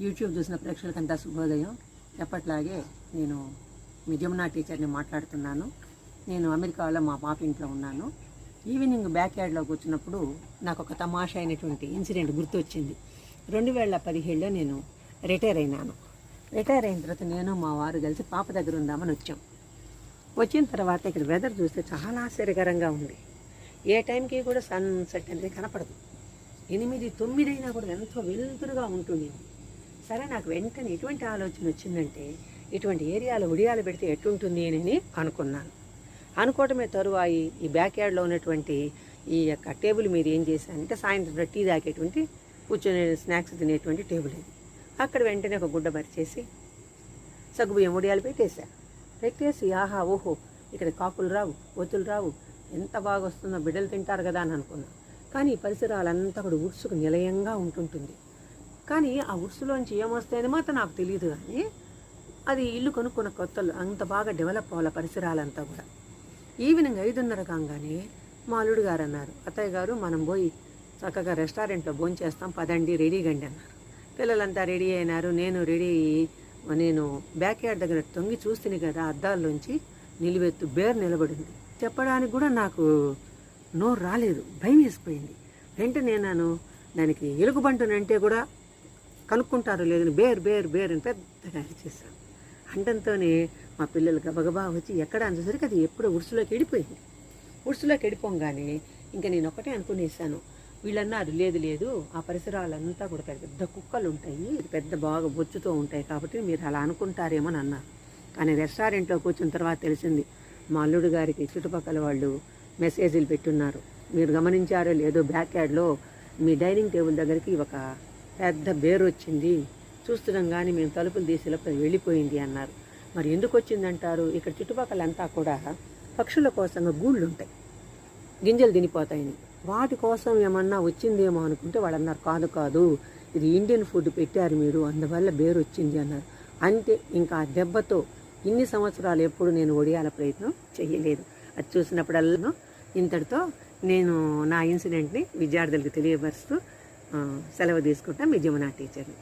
YouTube చూసిన ప్రేక్షకులకంతా శుభోదయం. ఎప్పట్లాగే నేను మీ జమునా టీచర్ని మాట్లాడుతున్నాను. నేను అమెరికాలో మా పాప ఇంట్లో ఉన్నాను. ఈవినింగ్ బ్యాక్ యార్డ్లో కూర్చున్నప్పుడు నాకు ఒక తమాషా అయినటువంటి ఇన్సిడెంట్ గుర్తొచ్చింది. రెండు వేల పదిహేడులో నేను రిటైర్ అయినాను. రిటైర్ అయిన తర్వాత నేను మా వారు కలిసి పాప దగ్గర ఉందామని వచ్చాం. వచ్చిన తర్వాత ఇక్కడ వెదర్ చూస్తే చాలా ఆశ్చర్యకరంగా ఉంది. ఏ టైంకి కూడా సన్సెట్ అనేది కనపడదు. ఎనిమిది తొమ్మిది అయినా కూడా ఎంతో వెలుతురుగా ఉంటుంది సరే నాకు వెంటనే ఎటువంటి ఆలోచన వచ్చిందంటే ఇటువంటి ఏరియాలో ఉడియాలు పెడితే ఎట్టుంటుంది అని అనుకున్నాను. అనుకోవటమే తరువాయి ఈ బ్యాక్ యార్డ్లో ఉన్నటువంటి ఈ యొక్క టేబుల్ మీద ఏం చేశానంటే సాయంత్రం టీ తాగేటువంటి కూర్చొని స్నాక్స్ తినేటువంటి టేబుల్ ఇది. అక్కడ వెంటనే ఒక గుడ్డ పరిచేసి సగ్గుబియ్యం ఉడియాలు పెట్టేశా. పెట్టేసి ఆహా ఓహో ఇక్కడ కాకులు రావు ఒత్తులు రావు ఎంత బాగా వస్తుందో బిడ్డలు తింటారు కదా అని అనుకున్నాను కానీ ఈ పరిసరాలంతా కూడా ఉడుసుకు నిలయంగా ఉంటుంటుంది. కానీ ఆ ఉడ్సులోంచి ఏమొస్తాయని మాత్రం నాకు తెలియదు కానీ అది ఇల్లు కొనుక్కున్న కొత్తలు అంత బాగా డెవలప్ అవ్వాలి పరిసరాలంతా కూడా. ఈవినింగ్ ఐదున్నర కాగానే మా అల్లుడు గారు అన్నారు. అత్తయ్య గారు మనం పోయి చక్కగా రెస్టారెంట్లో భోంచేస్తాం పదండి రెడీ గండి అన్నారు. పిల్లలంతా రెడీ అయినారు. నేను రెడీ అయ్యి నేను బ్యాక్ యార్డ్ దగ్గర తొంగి చూస్తుంది కదా అద్దాల్లోంచి నిలువెత్తు బేర్ నిలబడింది. చెప్పడానికి కూడా నాకు నోరు రాలేదు. భయం వేసిపోయింది. వెంటనే నేను దానికి ఎలుగుబంటునంటే కూడా కనుక్కుంటారు లేదని బేర్ బేర్ బేర్ అని పెద్దగా అరిచేశాను అండంతోనే మా పిల్లలు గబగబా వచ్చి ఎక్కడ అనేసరికి అది ఎప్పుడో ఉడుసులోకి వెళ్ళిపోయింది. ఉడుసులోకి వెళ్ళిపోగానే ఇంకా నేను ఒకటే అనుకునేసాను వీళ్ళన్నారు లేదు లేదు ఆ పరిసరాలంతా కూడా పెద్ద పెద్ద కుక్కలు ఉంటాయి పెద్ద బాగా బొచ్చుతో ఉంటాయి కాబట్టి మీరు అలా అనుకుంటారేమో అని అన్నారు. కానీ రెస్టారెంట్లో కూర్చున్న తర్వాత తెలిసింది మా అల్లుడు గారికి చుట్టుపక్కల వాళ్ళు మెసేజ్లు పెట్టున్నారు. మీరు గమనించారో లేదో బ్యాక్ యార్డ్లో మీ డైనింగ్ టేబుల్ దగ్గరికి ఒక పెద్ద బేరు వచ్చింది చూస్తున్నాం కానీ మేము తలుపులు తీసి లోపల వెళ్ళిపోయింది అన్నారు. మరి ఎందుకు వచ్చిందంటారు? ఇక్కడ చుట్టుపక్కల అంతా కూడా పక్షుల కోసంగా గూళ్ళు ఉంటాయి గింజలు తినిపోతాయని. వాటి కోసం ఏమన్నా వచ్చిందేమో అనుకుంటే వాళ్ళు అన్నారు కాదు కాదు. ఇది ఇండియన్ ఫుడ్ పెట్టారు మీరు. అందువల్ల బేరు వచ్చింది అన్నారు. అంతే ఇంకా ఆ దెబ్బతో ఇన్ని సంవత్సరాలు ఎప్పుడు నేను ఒడియాల ప్రయత్నం చేయలేదు. అది చూసినప్పుడల్లా ఇంతటితో నేను నా ఇన్సిడెంట్ని విద్యార్థులకు తెలియపరుస్తూ సెలవు తీసుకుంటా మీ జమునా టీచర్ని.